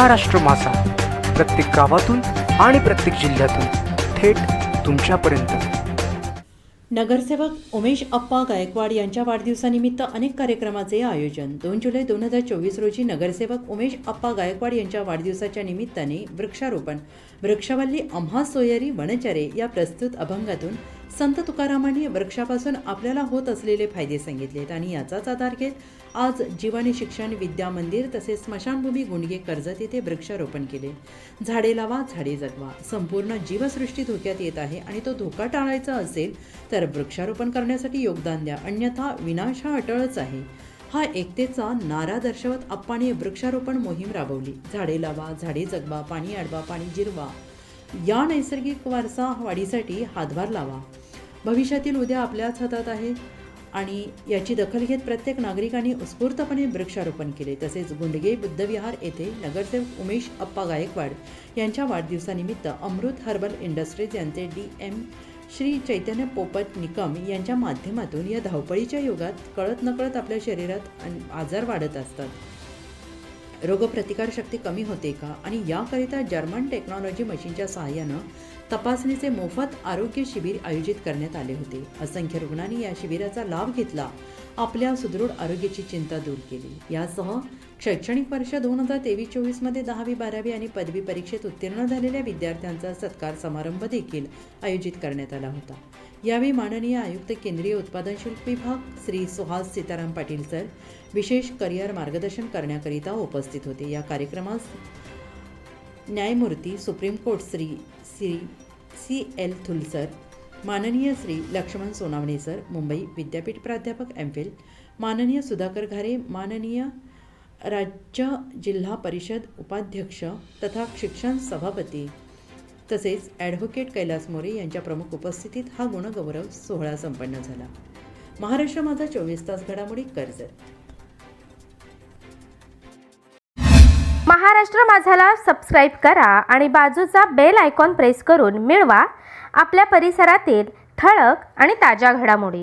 महाराष्ट्र मासा. प्रत्येक गावातून आणि प्रत्येक जिल्ह्यातून थेट तुमच्यापर्यंत. नगरसेवक उमेश अप्पा गायकवाड यांच्या वाढदिवसानिमित्त अनेक कार्यक्रमाचे आयोजन. दोन जुलै दोन हजार चोवीस रोजी नगरसेवक उमेश अप्पा गायकवाड यांच्या वाढदिवसाच्या निमित्ताने वृक्षारोपण. वृक्षवल्ली आम्हा सोयरी वनचरे या प्रस्तुत अभंगातून संत तुकारामांनी वृक्षापासून आपल्याला होत असलेले फायदे सांगितलेत आणि याचाच आधार घेत आज जीवनी शिक्षण विद्या मंदिर तसेच स्मशानभूमी गुंडगे कर्जत येथे वृक्षारोपण केले. झाडे लावा झाडे जगवा. संपूर्ण जीवसृष्टी धोक्यात येत आहे आणि तो धोका टाळायचा असेल तर वृक्षारोपण करण्यासाठी योगदान द्या. अन्यथा विनाश हा अटळच आहे. हा एकतेचा नारा दर्शवत आप्पाने वृक्षारोपण मोहीम राबवली. झाडे लावा झाडे जगवा पाणी अडवा पाणी जिरवा. या नैसर्गिक वारसा वाढीसाठी हातभार लावा. भविष्यातील उद्या आपल्याच हातात आहे आणि याची दखल घेत प्रत्येक नागरिकांनी उत्स्फूर्तपणे वृक्षारोपण केले. तसेच गुंडगे बुद्धविहार येथे नगरसेवक उमेश अप्पा गायकवाड यांच्या वाढदिवसानिमित्त अमृत हर्बल इंडस्ट्रीज यांचे डी एम श्री चैतन्य पोपट निकम यांच्या माध्यमातून या धावपळीच्या युगात कळत नकळत आपल्या शरीरात आजार वाढत असतात. रोगप्रतिकारशक्ती कमी होते का? आणि याकरिता जर्मन टेक्नॉलॉजी मशीनच्या सहाय्यानं तपासणीचे मोफत आरोग्य शिबिर आयोजित करण्यात आले होते. असंख्य रुग्णांनी या शिबिराचा लाभ घेतला. आपल्या सुदृढ आरोग्याची चिंता दूर केली. यासह शैक्षणिक वर्ष दोन हजार तेवीस चोवीसमध्ये दहावी बारावी आणि पदवी परीक्षेत उत्तीर्ण झालेल्या विद्यार्थ्यांचा सत्कार समारंभ देखील आयोजित करण्यात आला होता. यावेळी माननीय आयुक्त केंद्रीय उत्पादन शुल्क विभाग श्री सुहास सीताराम पाटील सर विशेष करिअर मार्गदर्शन करण्याकरिता उपस्थित होते. या कार्यक्रमास न्यायमूर्ती supreme court Shri Shri C L Thulsar माननीय श्री लक्ष्मण सोनावणे सर मुंबई विद्यापीठ प्राध्यापक एम फिल माननीय सुधाकर घारे माननीय राज्य जिल्हा परिषद उपाध्यक्ष तथा शिक्षण सभापती तसेच ॲडव्होकेट कैलास मोरे यांच्या प्रमुख उपस्थितीत हा गुणगौरव सोहळा संपन्न झाला. महाराष्ट्र माझा चोवीस तास घडामोडी कर्जत. महाराष्ट्र माझाला सबस्क्राईब करा आणि बाजूचा बेल आयकॉन प्रेस करून मिळवा. आपल्या परिसरातील ठळक आणि ताज्या घडामोडी.